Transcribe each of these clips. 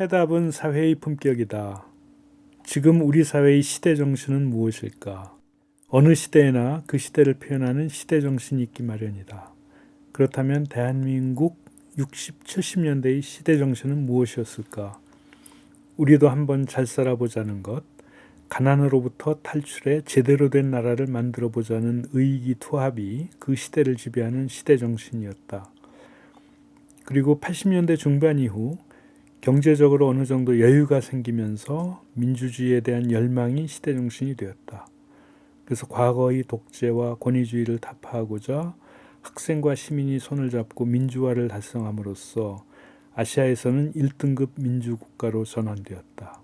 해답은 사회의 품격이다. 지금 우리 사회의 시대 정신은 무엇일까? 어느 시대에나 그 시대를 표현하는 시대 정신이 있기 마련이다. 그렇다면 대한민국 60, 70년대의 시대 정신은 무엇이었을까? 우리도 한번 잘 살아보자는 것, 가난으로부터 탈출해 제대로 된 나라를 만들어 보자는 의기투합이 그 시대를 지배하는 시대 정신이었다. 그리고 80년대 중반 이후 경제적으로 어느 정도 여유가 생기면서 민주주의에 대한 열망이 시대 정신이 되었다. 그래서 과거의 독재와 권위주의를 타파하고자 학생과 시민이 손을 잡고 민주화를 달성함으로써 아시아에서는 1등급 민주국가로 전환되었다.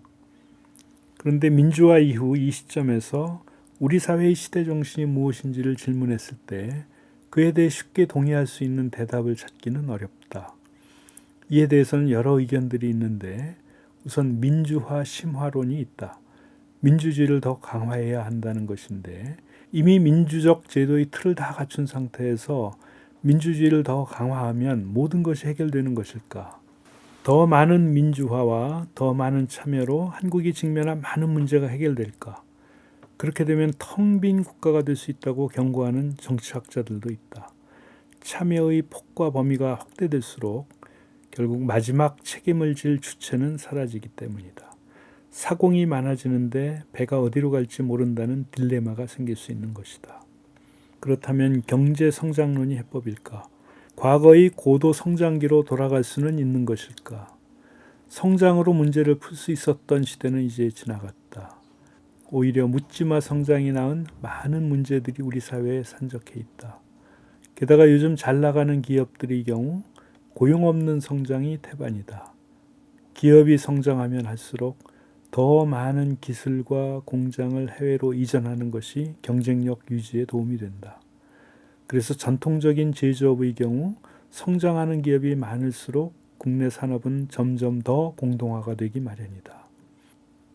그런데 민주화 이후 이 시점에서 우리 사회의 시대 정신이 무엇인지를 질문했을 때 그에 대해 쉽게 동의할 수 있는 대답을 찾기는 어렵다. 이에 대해서는 여러 의견들이 있는데 우선 민주화 심화론이 있다. 민주주의를 더 강화해야 한다는 것인데 이미 민주적 제도의 틀을 다 갖춘 상태에서 민주주의를 더 강화하면 모든 것이 해결되는 것일까? 더 많은 민주화와 더 많은 참여로 한국이 직면한 많은 문제가 해결될까? 그렇게 되면 텅 빈 국가가 될 수 있다고 경고하는 정치학자들도 있다. 참여의 폭과 범위가 확대될수록 결국 마지막 책임을 질 주체는 사라지기 때문이다. 사공이 많아지는데 배가 어디로 갈지 모른다는 딜레마가 생길 수 있는 것이다. 그렇다면 경제 성장론이 해법일까? 과거의 고도 성장기로 돌아갈 수는 있는 것일까? 성장으로 문제를 풀 수 있었던 시대는 이제 지나갔다. 오히려 묻지마 성장이 낳은 많은 문제들이 우리 사회에 산적해 있다. 게다가 요즘 잘 나가는 기업들의 경우 고용 없는 성장이 태반이다. 기업이 성장하면 할수록 더 많은 기술과 공장을 해외로 이전하는 것이 경쟁력 유지에 도움이 된다. 그래서 전통적인 제조업의 경우 성장하는 기업이 많을수록 국내 산업은 점점 더 공동화가 되기 마련이다.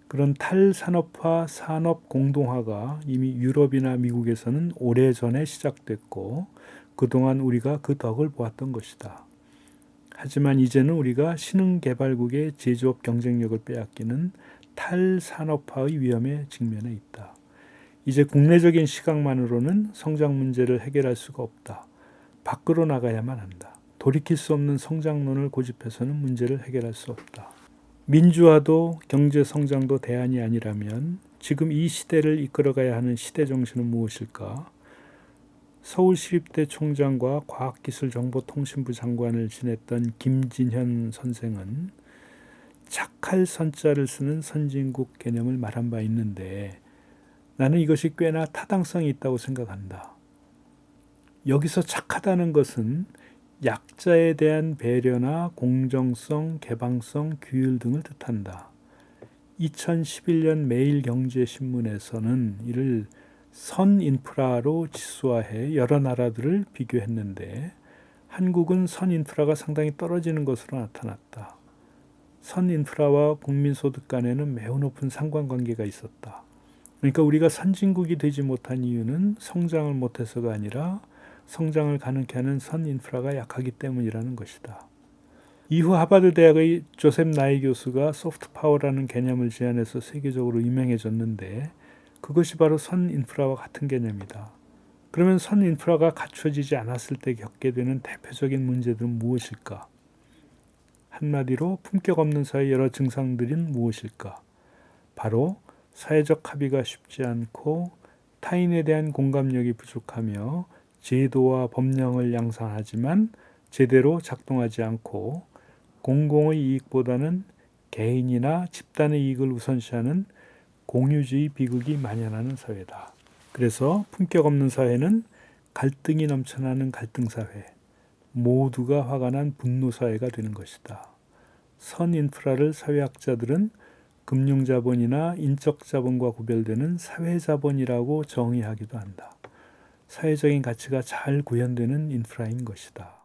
그런 탈산업화 산업 공동화가 이미 유럽이나 미국에서는 오래전에 시작됐고 그동안 우리가 그 덕을 보았던 것이다. 하지만 이제는 우리가 신흥개발국의 제조업 경쟁력을 빼앗기는 탈산업화의 위험에 직면해 있다. 이제 국내적인 시각만으로는 성장 문제를 해결할 수가 없다. 밖으로 나가야만 한다. 돌이킬 수 없는 성장론을 고집해서는 문제를 해결할 수 없다. 민주화도 경제 성장도 대안이 아니라면 지금 이 시대를 이끌어가야 하는 시대 정신은 무엇일까? 서울시립대 총장과 과학기술정보통신부 장관을 지냈던 김진현 선생은 착할 선자를 쓰는 선진국 개념을 말한 바 있는데 나는 이것이 꽤나 타당성이 있다고 생각한다. 여기서 착하다는 것은 약자에 대한 배려나 공정성, 개방성, 규율 등을 뜻한다. 2011년 매일경제신문에서는 이를 선 인프라로 지수화해 여러 나라들을 비교했는데 한국은 선 인프라가 상당히 떨어지는 것으로 나타났다. 선 인프라와 국민소득 간에는 매우 높은 상관관계가 있었다. 그러니까 우리가 선진국이 되지 못한 이유는 성장을 못해서가 아니라 성장을 가능케 하는 선 인프라가 약하기 때문이라는 것이다. 이후 하버드 대학의 조셉 나이 교수가 소프트 파워라는 개념을 제안해서 세계적으로 유명해졌는데 그것이 바로 선 인프라와 같은 개념이다. 그러면 선 인프라가 갖춰지지 않았을 때 겪게 되는 대표적인 문제들은 무엇일까? 한마디로 품격 없는 사회 여러 증상들은 무엇일까? 바로 사회적 합의가 쉽지 않고 타인에 대한 공감력이 부족하며 제도와 법령을 양산하지만 제대로 작동하지 않고 공공의 이익보다는 개인이나 집단의 이익을 우선시하는 공유주의 비극이 만연하는 사회다. 그래서 품격 없는 사회는 갈등이 넘쳐나는 갈등 사회, 모두가 화가 난 분노 사회가 되는 것이다. 선 인프라를 사회학자들은 금융 자본이나 인적 자본과 구별되는 사회 자본이라고 정의하기도 한다. 사회적인 가치가 잘 구현되는 인프라인 것이다.